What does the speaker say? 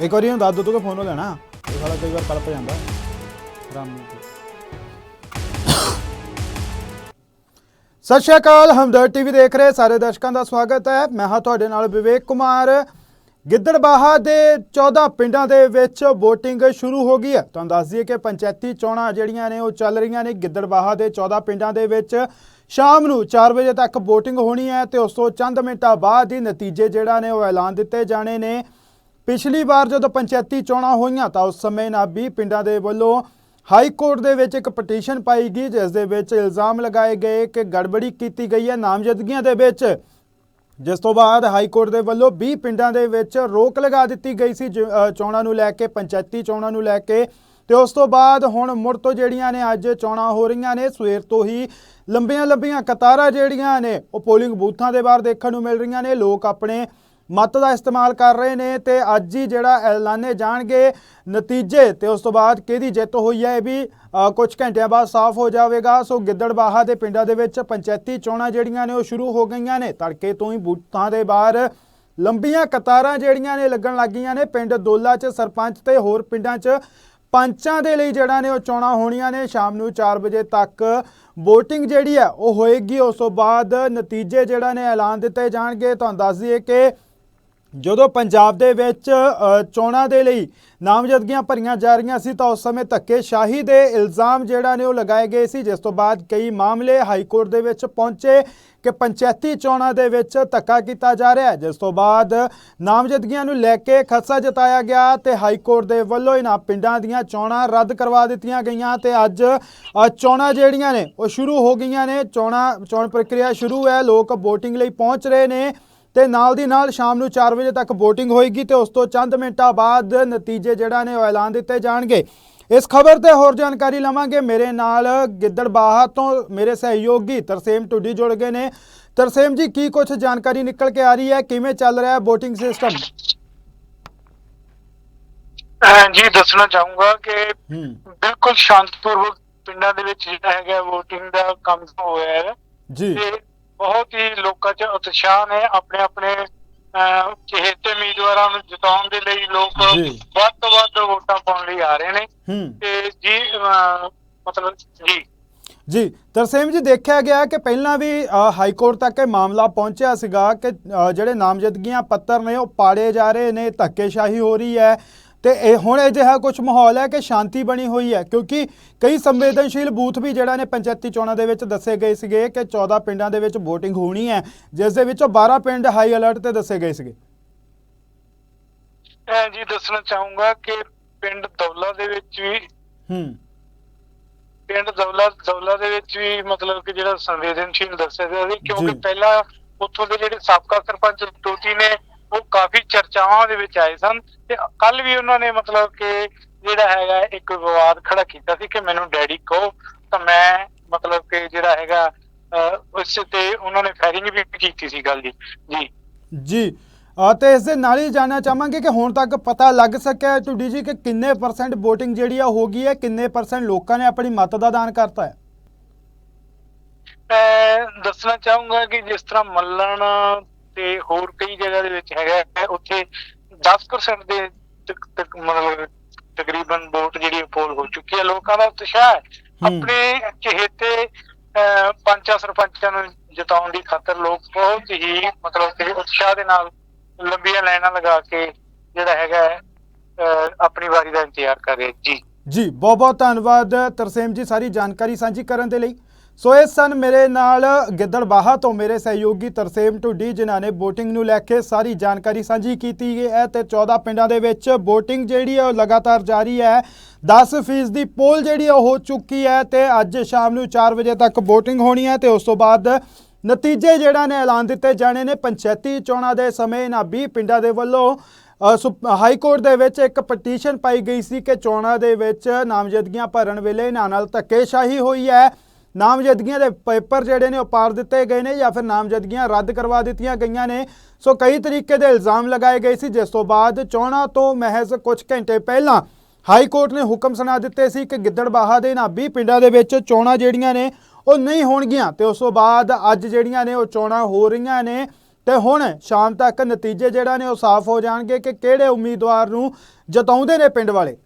ਇੱਕ ਵਾਰੀ ਇਹਨੂੰ ਦੱਸ ਦੋ ਤੂੰ ਕਿ ਫੋਨ ਹੋ ਲੈਣਾ। ਇਹ ਸਾਲਾ ਕਈ ਵਾਰ ਕਲਪ ਜਾਂਦਾ। ਰਾਮ ਸਤਿ ਸ਼੍ਰੀ ਅਕਾਲ ਹਮਦਰ ਟੀਵੀ ਦੇਖ ਰਹੇ ਸਾਰੇ ਦਰਸ਼ਕਾਂ ਦਾ ਸਵਾਗਤ ਹੈ। ਮੈਂ ਹਾਂ ਤੁਹਾਡੇ ਨਾਲ ਵਿਵੇਕ ਕੁਮਾਰ। ਗਿੱਦੜਬਾਹਾ ਦੇ 14 ਪਿੰਡਾਂ ਦੇ ਵਿੱਚ VOTING ਸ਼ੁਰੂ ਹੋ ਗਈ ਹੈ। ਤੁਹਾਨੂੰ ਦੱਸ ਦਈਏ ਕਿ ਪੰਚਾਇਤੀ ਚੋਣਾਂ ਜਿਹੜੀਆਂ ਨੇ, ਉਹ ਚੱਲ ਰਹੀਆਂ ਨੇ ਗਿੱਦੜਬਾਹਾ ਦੇ 14 ਪਿੰਡਾਂ ਦੇ ਵਿੱਚ। ਸ਼ਾਮ ਨੂੰ 4 ਵਜੇ ਤੱਕ VOTING ਹੋਣੀ ਹੈ ਤੇ ਉਸ ਤੋਂ ਚੰਦ ਮਿੰਟਾਂ ਬਾਅਦ ਹੀ ਨਤੀਜੇ ਜਿਹੜਾ ਨੇ, ਉਹ ਐਲਾਨ ਦਿੱਤੇ ਜਾਣੇ ਨੇ। ਪਿਛਲੀ ਵਾਰ ਜਦੋਂ ਪੰਚਾਇਤੀ ਚੋਣਾਂ ਹੋਈਆਂ ਤਾਂ ਉਸ ਸਮੇਂ ਨਾ 20 ਪਿੰਡਾਂ ਦੇ ਵੱਲੋਂ ਹਾਈ ਕੋਰਟ ਦੇ ਵਿੱਚ ਇੱਕ ਪਟੀਸ਼ਨ ਪਾਈ ਗਈ, ਜਿਸ ਦੇ ਵਿੱਚ ਇਲਜ਼ਾਮ ਲਗਾਏ ਗਏ ਕਿ ਗੜਬੜੀ ਕੀਤੀ ਗਈ ਹੈ ਨਾਮਜ਼ਦਗੀਆਂ ਦੇ ਵਿੱਚ। ਜਿਸ ਤੋਂ ਬਾਅਦ ਹਾਈ ਕੋਰਟ ਦੇ ਵੱਲੋਂ 20 ਪਿੰਡਾਂ ਦੇ ਵਿੱਚ ਰੋਕ ਲਗਾ ਦਿੱਤੀ ਗਈ ਸੀ, ਜ- ਚੋਣਾਂ ਨੂੰ ਲੈ ਕੇ, ਪੰਚਾਇਤੀ ਚੋਣਾਂ ਨੂੰ ਲੈ ਕੇ। ਤੇ ਉਸ ਤੋਂ ਬਾਅਦ ਹੁਣ ਮੁੜ ਤੋਂ ਜਿਹੜੀਆਂ ਨੇ ਅੱਜ ਚੋਣਾਂ ਹੋ ਰਹੀਆਂ ਨੇ, ਸਵੇਰ ਤੋਂ ਹੀ ਲੰਬੀਆਂ ਲੰਬੀਆਂ ਕਤਾਰਾਂ ਜਿਹੜੀਆਂ ਨੇ, ਉਹ ਪੋਲਿੰਗ ਬੂਥਾਂ ਦੇ ਬਾਹਰ ਦੇਖਣ ਨੂੰ ਮਿਲ ਰਹੀਆਂ ਨੇ। ਲੋਕ ਆਪਣੇ ਮਤ ਦਾ ਇਸਤੇਮਾਲ ਕਰ ਰਹੇ ਨੇ ਤੇ ਅੱਜ ਹੀ ਜਿਹੜਾ ਐਲਾਨੇ ਜਾਣਗੇ ਨਤੀਜੇ ਤੇ ਉਸ ਤੋਂ ਬਾਅਦ ਕਿਹਦੀ ਜਿੱਤ ਹੋਈ ਹੈ ਇਹ ਵੀ ਅ, ਕੁਝ ਘੰਟਿਆਂ ਬਾਅਦ ਸਾਫ਼ ਹੋ ਜਾਵੇਗਾ। ਸੋ ਗਿੱਦੜਬਾਹਾ ਦੇ ਪਿੰਡਾਂ ਦੇ ਵਿੱਚ ਪੰਚਾਇਤੀ ਚੋਣਾਂ ਜਿਹੜੀਆਂ ਨੇ ਉਹ ਸ਼ੁਰੂ ਹੋ ਗਈਆਂ ਨੇ। ਤੜਕੇ ਤੋਂ ਹੀ ਬੂਥਾਂ ਦੇ ਬਾਹਰ ਲੰਬੀਆਂ ਕਤਾਰਾਂ ਜਿਹੜੀਆਂ ਨੇ ਲੱਗਣ ਲੱਗੀਆਂ ਨੇ। ਪਿੰਡ ਦੋਲਾ 'ਚ ਸਰਪੰਚ ਤੇ ਹੋਰ ਪਿੰਡਾਂ 'ਚ ਪੰਚਾਂ ਦੇ ਲਈ ਜਿਹੜਾ ਨੇ ਉਹ ਚੋਣਾਂ ਹੋਣੀਆਂ ਨੇ। ਸ਼ਾਮ ਨੂੰ 4 ਵਜੇ ਤੱਕ VOTING ਜਿਹੜੀ ਹੈ ਉਹ ਹੋਏਗੀ। ਉਸ ਤੋਂ ਬਾਅਦ ਨਤੀਜੇ ਜਿਹੜਾ ਨੇ ਐਲਾਨ ਦਿੱਤੇ ਜਾਣਗੇ। ਤੁਹਾਨੂੰ ਦੱਸ ਦਈਏ ਕਿ ਜਦੋਂ ਪੰਜਾਬ ਦੇ ਵਿੱਚ ਚੋਣਾਂ ਦੇ ਲਈ ਨਾਮਜ਼ਦਗੀਆਂ ਭਰੀਆਂ ਜਾ ਰਹੀਆਂ ਸੀ ਤਾਂ ਉਸ ਸਮੇਂ ਧੱਕੇਸ਼ਾਹੀ ਦੇ ਇਲਜ਼ਾਮ ਜਿਹੜਾ ਨੇ ਉਹ ਲਗਾਏ ਗਏ ਸੀ, ਜਿਸ ਤੋਂ ਬਾਅਦ ਕਈ ਮਾਮਲੇ ਹਾਈ ਕੋਰਟ ਦੇ ਵਿੱਚ ਪਹੁੰਚੇ ਕਿ ਪੰਚਾਇਤੀ ਚੋਣਾਂ ਦੇ ਵਿੱਚ ਧੱਕਾ ਕੀਤਾ ਜਾ ਰਿਹਾ ਹੈ, ਜਿਸ ਤੋਂ ਬਾਅਦ ਨਾਮਜ਼ਦਗੀਆਂ ਨੂੰ ਲੈ ਕੇ ਖਸਾ ਜਤਾਇਆ ਗਿਆ ਤੇ ਹਾਈ ਕੋਰਟ ਦੇ ਵੱਲੋਂ ਇਹਨਾਂ ਪਿੰਡਾਂ ਦੀਆਂ ਚੋਣਾਂ ਰੱਦ ਕਰਵਾ ਦਿੱਤੀਆਂ ਗਈਆਂ ਤੇ ਅੱਜ ਚੋਣਾਂ ਜਿਹੜੀਆਂ ਨੇ ਉਹ ਸ਼ੁਰੂ ਹੋ ਗਈਆਂ ਨੇ, ਚੋਣਾਂ, ਚੋਣ ਪ੍ਰਕਿਰਿਆ ਸ਼ੁਰੂ ਹੈ, ਲੋਕ VOTING ਲਈ ਪਹੁੰਚ ਰਹੇ ਨੇ ਤੇ ਨਾਲ ਦੀ ਨਾਲ ਸ਼ਾਮ ਨੂੰ 4 ਵਜੇ ਤੱਕ VOTING ਹੋਏਗੀ ਤੇ ਉਸ ਤੋਂ ਚੰਦ ਮਿੰਟਾਂ ਬਾਅਦ ਨਤੀਜੇ ਜਿਹੜਾ ਨੇ ਉਹ ਐਲਾਨ ਦਿੱਤੇ ਜਾਣਗੇ। ਇਸ ਖਬਰ ਤੇ ਹੋਰ ਜਾਣਕਾਰੀ ਲਵਾਂਗੇ। ਮੇਰੇ ਨਾਲ ਗਿੱਦੜਬਾਹਾ ਤੋਂ ਮੇਰੇ ਸਹਿਯੋਗੀ ਤਰਸੇਮ ਟੁੱਡੀ ਜੁੜ ਗਏ ਨੇ। ਤਰਸੇਮ ਜੀ ਕੀ ਕੁਝ ਜਾਣਕਾਰੀ ਨਿਕਲ ਕੇ ਆ ਰਹੀ ਹੈ? ਕਿਵੇਂ ਚੱਲ ਰਿਹਾ ਹੈ VOTING ਸਿਸਟਮ? ਜੀ ਦੱਸਣਾ ਚਾਹੂੰਗਾ ਕਿ ਹੂੰ। ਬਿਲਕੁਲ ਸ਼ਾਂਤਪੂਰਵਕ ਪਿੰਡਾਂ ਦੇ ਵਿੱਚ ਜਿਹੜਾ ਹੈਗਾ VOTING ਦਾ ਕੰਮ ਹੋਇਆ ਹੈ। ਜੀ। ਤੇ ਬਹੁਤ ਹੀ ਲੋਕਾਂ 'ਚ ਉਤਸ਼ਾਹ ਨੇ ਆਪਣੇ ਆਪਣੇ ਚਹੇਤੇ ਉਮੀਦਵਾਰਾਂ ਨੂੰ ਜਿਤਾਉਣ ਦੇ ਲਈ ਲੋਕ। ਵੱਧ ਤੋਂ ਵੱਧ ਵੋਟਾਂ ਪਾਉਣ ਲਈ ਆ ਰਹੇ ਨੇ। ਤੇ ਜੀ ਮਤਲਬ ਜੀ। ਜੀ ਤਰਸੇਮ ਜੀ ਦੇਖਿਆ ਗਿਆ ਕਿ ਪਹਿਲਾਂ ਵੀ ਹਾਈ ਕੋਰਟ ਤੱਕ ਇਹ ਮਾਮਲਾ ਪਹੁੰਚਿਆ ਸੀਗਾ ਕਿ ਜਿਹੜੇ ਨਾਮਜ਼ਦਗੀਆਂ ਪੱਤਰ ਨੇ ਉਹ ਪਾੜੇ ਜਾ ਰਹੇ ਨੇ ਧੱਕੇਸ਼ਾਹੀ ਹੋ ਰਹੀ ਹੈ। ਤੇ ਇਹ ਹੁਣ ਅਜਿਹਾ ਕੁਝ ਮਾਹੌਲ ਹੈ ਕਿ ਸ਼ਾਂਤੀ ਬਣੀ ਹੋਈ ਹੈ ਕਿਉਂਕਿ ਕਈ ਸੰਵੇਦਨਸ਼ੀਲ ਬੂਥ ਵੀ ਜਿਹੜਾ ਨੇ ਪੰਚਾਇਤੀ ਚੋਣਾਂ ਦੇ ਵਿੱਚ ਦੱਸੇ ਗਏ ਸੀਗੇ ਕਿ 14 ਪਿੰਡਾਂ ਦੇ ਵਿੱਚ VOTING ਹੋਣੀ ਹੈ ਜਿਸ ਦੇ ਵਿੱਚੋਂ 12 ਪਿੰਡ ਹਾਈ ਅਲਰਟ ਤੇ ਦੱਸੇ ਗਏ ਸੀਗੇ ਅਹ, ਜੀ ਦੱਸਣਾ ਚਾਹੂੰਗਾ ਕਿ ਪਿੰਡ ਦੌਲਾ ਦੇ ਵਿੱਚ ਵੀ ਹੂੰ ਪਿੰਡ ਦੌਲਾ ਦੌਲਾ ਦੇ ਵਿੱਚ ਵੀ ਮਤਲਬ ਕਿ ਜਿਹੜਾ ਸੰਵੇਦਨਸ਼ੀਲ ਦੱਸਿਆ ਗਿਆ ਸੀ ਕਿਉਂਕਿ। ਪਹਿਲਾਂ ਉੱਥੋਂ ਦੇ ਜਿਹੜੇ ਸਾਬਕਾ ਸਰਪੰਚ ਟੋਟੀ ਨੇ ਉਹ ਕਾਫੀ ਚਰਚਾਵਾਂ ਦੇ ਵਿੱਚ ਆਏ ਸਨ ਤੇ ਕੱਲ ਵੀ ਉਹਨਾਂ ਨੇ ਮਤਲਬ ਕਿ ਜਿਹੜਾ ਹੈਗਾ ਇੱਕ ਵਿਵਾਦ ਖੜਾ ਕੀਤਾ ਸੀ ਕਿ ਮੈਨੂੰ ਡੈਡੀ ਕਹੋ ਤਾਂ ਮੈਂ ਮਤਲਬ ਕਿ ਜਿਹੜਾ ਹੈਗਾ ਉਸ ਤੇ ਉਹਨਾਂ ਨੇ ਫਾਇਰਿੰਗ ਵੀ ਕੀਤੀ ਸੀ ਗੱਲ ਦੀ। ਜੀ। ਜੀ ਤੇ ਇਸ ਦੇ ਨਾਲ ਹੀ ਜਾਣਨਾ ਚਾਹਾਂਗੇ ਕਿ ਹੁਣ ਤੱਕ ਪਤਾ ਲੱਗ ਸਕਿਆ ਹੈ ਟੁੱਡੀ ਜੀ ਕਿ ਕਿੰਨੇ ਪਰਸੈਂਟ VOTING ਜਿਹੜੀ ਆ ਹੋ ਗਈ ਹੈ ਕਿੰਨੇ ਪਰਸੈਂਟ ਲੋਕਾਂ ਨੇ ਆਪਣੀ ਮਤ ਦਾ ਦਾਨ ਕਰਤਾ ਹੈ? ਮੈਂ ਦੱਸਣਾ ਚਾਹੂੰਗਾ ਕਿ ਜਿਸ ਤਰ੍ਹਾਂ ਮੱਲਣ ਤੇ ਹੋਰ ਕਈ ਜਗ੍ਹਾ ਦੇ ਵਿੱਚ ਹੈਗਾ ਉੱਥੇ 10% ਦੇ ਮਤਲਬ ਤਕਰੀਬਨ ਵੋਟ ਜਿਹੜੀ ਪੋਲ ਹੋ ਚੁੱਕੀ ਹੈ। ਲੋਕਾਂ ਦਾ ਉਤਸ਼ਾਹ। ਆਪਣੇ ਚਹੇਤੇ ਪੰਚਾਂ ਸਰਪੰਚਾਂ ਨੂੰ ਜਿਤਾਉਣ ਦੀ ਖਾਤਰ ਲੋਕ ਬਹੁਤ ਹੀ ਮਤਲਬ ਕਿ ਉਤਸ਼ਾਹ ਦੇ ਨਾਲ ਲੰਬੀਆਂ ਲਾਈਨਾਂ ਲਗਾ ਕੇ ਜਿਹੜਾ ਹੈਗਾ ਆਪਣੀ ਵਾਰੀ ਦਾ ਇੰਤਜ਼ਾਰ ਕਰ ਰਹੇ। ਜੀ। ਜੀ ਬਹੁਤ ਬਹੁਤ ਧੰਨਵਾਦ ਤਰਸੇਮ ਜੀ ਸਾਰੀ ਜਾਣਕਾਰੀ ਸਾਂਝੀ ਕਰਨ ਦੇ ਲਈ। ਸੋ ਇਹ ਸਨ ਮੇਰੇ ਨਾਲ ਗਿੱਦੜਬਾਹਾ ਤੋਂ ਮੇਰੇ ਸਹਿਯੋਗੀ ਤਰਸੇਮ ਢੁੱਡੀ, ਜਿਨ੍ਹਾਂ ਨੇ VOTING ਨੂੰ ਲੈ ਕੇ ਸਾਰੀ ਜਾਣਕਾਰੀ ਸਾਂਝੀ ਕੀਤੀ ਗਈ ਹੈ ਤੇ 14 ਪਿੰਡਾਂ ਦੇ ਵਿੱਚ VOTING ਜਿਹੜੀ ਹੈ ਉਹ ਲਗਾਤਾਰ ਜਾਰੀ ਹੈ। 10% ਦੀ ਪੋਲ ਜਿਹੜੀ ਉਹ ਹੋ ਚੁੱਕੀ ਹੈ ਤੇ ਅੱਜ ਸ਼ਾਮ ਨੂੰ 4 ਵਜੇ ਤੱਕ VOTING ਹੋਣੀ ਹੈ ਤੇ ਉਸ ਤੋਂ ਬਾਅਦ ਨਤੀਜੇ ਜਿਹੜਾ ਨੇ ਐਲਾਨ ਦਿੱਤੇ ਜਾਣੇ ਨੇ ਪੰਚਾਇਤੀ ਚੋਣਾਂ ਦੇ ਸਮੇਂ। ਇਹਨਾਂ 20 ਪਿੰਡਾਂ ਦੇ ਵੱਲੋਂ ਸੁਪ- ਹਾਈ ਕੋਰਟ ਦੇ ਵਿੱਚ ਇੱਕ ਪਟੀਸ਼ਨ ਪਾਈ ਗਈ ਸੀ ਕਿ ਚੋਣਾਂ ਦੇ ਵਿੱਚ ਨਾਮਜ਼ਦਗੀਆਂ ਭਰਨ ਵੇਲੇ ਇਹਨਾਂ ਨਾਲ ਧੱਕੇਸ਼ਾਹੀ ਹੋਈ ਹੈ। ਨਾਮਜ਼ਦਗੀਆਂ ਦੇ ਪੇਪਰ ਜਿਹੜੇ ਨੇ ਉਹ ਪਾਰ ਦਿੱਤੇ ਗਏ ਨੇ ਜਾਂ ਫਿਰ ਨਾਮਜ਼ਦਗੀਆਂ ਰੱਦ ਕਰਵਾ ਦਿੱਤੀਆਂ ਗਈਆਂ ਨੇ। ਸੋ ਕਈ ਤਰੀਕੇ ਦੇ ਇਲਜ਼ਾਮ ਲਗਾਏ ਗਏ ਸੀ। ਜਿਸ ਤੋਂ ਬਾਅਦ ਚੋਣਾਂ ਤੋਂ ਮਹਿਜ਼ ਕੁਝ ਘੰਟੇ ਪਹਿਲਾਂ ਹਾਈ ਕੋਰਟ ਨੇ ਹੁਕਮ ਸੁਣਾ ਦਿੱਤੇ ਸੀ ਕਿ ਗਿੱਦੜਬਾਹਾ ਦੇ ਇਹਨਾਂ 20 ਪਿੰਡਾਂ ਦੇ ਵਿੱਚ ਚੋਣਾਂ ਜਿਹੜੀਆਂ ਨੇ ਉਹ ਨਹੀਂ ਹੋਣਗੀਆਂ ਤੇ ਉਸ ਤੋਂ ਬਾਅਦ ਅੱਜ ਜਿਹੜੀਆਂ ਨੇ ਉਹ ਚੋਣਾਂ ਹੋ ਰਹੀਆਂ ਨੇ ਤੇ ਹੁਣ ਸ਼ਾਮ ਤੱਕ ਨਤੀਜੇ ਜਿਹੜਾ ਨੇ ਉਹ ਸਾਫ਼ ਹੋ ਜਾਣਗੇ ਕਿ ਕਿਹੜੇ ਉਮੀਦਵਾਰ ਨੂੰ ਜਤਾਉਂਦੇ ਨੇ ਪਿੰਡ ਵਾਲੇ।